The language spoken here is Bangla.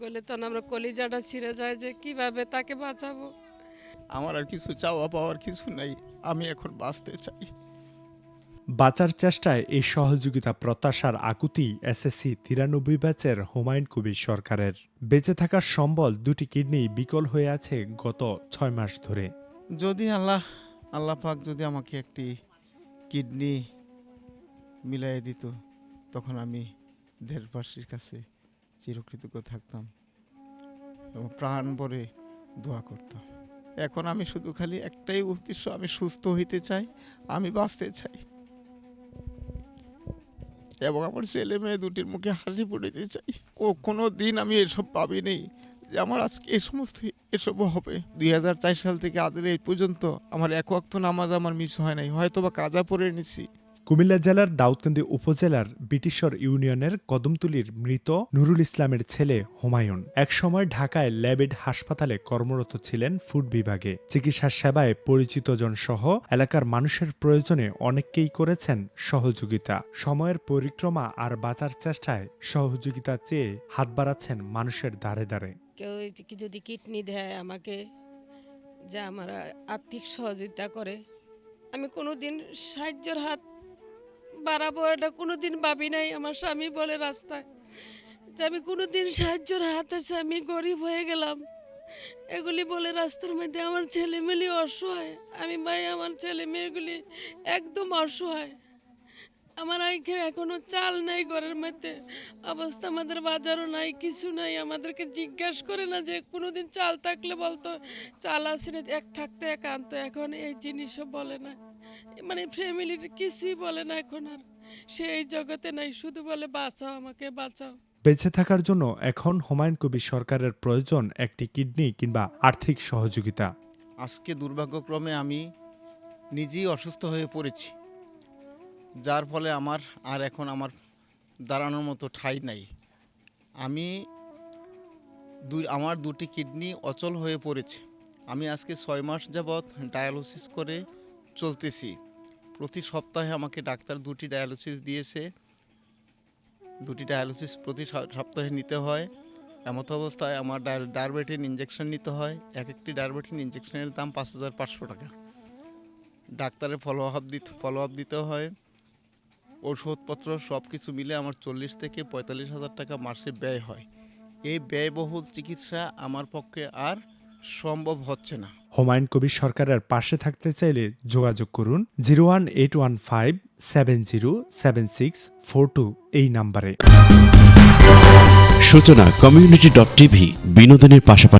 দেখলে তখন আমরা কলিজাটা ছিঁড়ে যায় যে কীভাবে তাকে বাঁচাবো? আমার আর কিছু চাওয়া পাওয়ার কিছু নাই আমি এখন বাঁচতে চাই। বাঁচার চেষ্টায় এই সহযোগিতা প্রত্যাশার আকুতি এসএসসি তিরানব্বই ব্যাচের হুমায়ুন কবির সরকারের। বেঁচে থাকার সম্বল দুটি কিডনি বিকল হয়ে আছে গত ছয় মাস ধরে। যদি আল্লাহ আল্লাহ পাক যদি আমাকে একটি কিডনি মিলাই দিত তখন আমি দেশবাসীর কাছে চিরকৃতজ্ঞ থাকতাম এবং প্রাণ ভরে দোয়া করতাম। এখন আমি শুধু খালি একটাই উদ্দেশ্য, আমি সুস্থ হইতে চাই, আমি বাঁচতে চাই। এবং আমার ছেলে মেয়ে দুটির মুখে হাসি ফুটাইতে চাই। কোনো দিন আমি এসব পাবি নেই যে আমার আজকে এ সমস্ত এসব হবে। দুই হাজার চার সাল থেকে আদের এই পর্যন্ত আমার এক ওয়াক্ত নামাজ আমার মিস হয় নাই। হয়তো বা কাজা পরে নিছি কুমিল্লা জেলার দাউদকান্দি উপজেলার ব্রিটিশর ইউনিয়নের কদমতুলির মৃত নুরুল ইসলামের ছেলে হুমায়ুন। একসময় ঢাকায় ল্যাবেড হাসপাতালে কর্মরত ছিলেন ফুড বিভাগে। চিকিৎসা সেবায় পরিচিতজন সহ এলাকার মানুষের প্রয়োজনে অনেককেই করেছেন সহযোগিতা। সময়ের পরিক্রমা আর বাঁচার চেষ্টায় সহযোগিতা চেয়ে হাত বাড়াচ্ছেন মানুষের দ্বারে দ্বারে কেউ যদি কিডনি দেয় আমাকে, যে আমার আর্থিক সহযোগিতা করে, আমি কোনোদিন সাহায্যের হাত বাড়াবো, এটা কোনো দিন ভাবি নাই। আমার স্বামী বলে রাস্তায় যে আমি কোনো দিন সাহায্যের হাত আছে, আমি গরিব হয়ে গেলাম। এগুলি বলে রাস্তার মধ্যে আমার ছেলে মেয়ে অসহায়। আমি ভাই, আমার ছেলেমেয়েগুলি একদম অসহায়। আমার এখানে এখনও চাল নাই ঘরের মধ্যে। অবস্থা আমাদের বাজারও নাই কিছু নাই। আমাদেরকে জিজ্ঞাসা করে না যে কোনোদিন চাল থাকলে বলতো চাল আসেনি এক থাকতে এক আনতো। এখন এই জিনিসও বলে না। মানে ফ্যামিলির কিছুই বলে না এখন আর। সে এই জগতে নাই শুধু বলে বাঁচাও আমাকে বাঁচাও। বেঁচে থাকার জন্য এখন হুমায়ুন কবির সরকারের প্রয়োজন একটি কিডনি কিংবা আর্থিক সহযোগিতা। আজকে দুর্ভাগ্যক্রমে আমি নিজেই অসুস্থ হয়ে পড়েছি। যার ফলে আমার আর এখন আমার দাঁড়ানোর মতো ঠাঁই নাই। আমি দুই, আমার দুটি কিডনি অচল হয়ে পড়েছে। আমি আজকে ছয় মাস যাবৎ ডায়ালিসিস করে চলতেছি। প্রতি সপ্তাহে আমাকে ডাক্তার দুটি ডায়ালিসিস দিয়েছে। দুটি ডায়ালিসিস প্রতি সপ্তাহে নিতে হয়। এমত অবস্থায় আমার ডায়াবেটিন ইঞ্জেকশন নিতে হয়। এক একটি ডায়াবেটিন ইঞ্জেকশনের দাম পাঁচ হাজার পাঁচশো টাকা। ডাক্তারের ফলো আপ দিতে ফলো আপ দিতে হয়। ওষুধপত্র সব কিছু মিলে আমার চল্লিশ থেকে পঁয়তাল্লিশ হাজার টাকা মাসে ব্যয় হয়। এই ব্যয়বহুল চিকিৎসা আমার পক্ষে আর সম্ভব হচ্ছে না। হুমায়ুন কবির সরকারের পাশে থাকতে চাইলে যোগাযোগ করুন zero one eight one five seven zero seven six four two এই নাম্বারে। সূচনা কমিউনিটি ডট টিভি বিনোদনের পাশাপাশি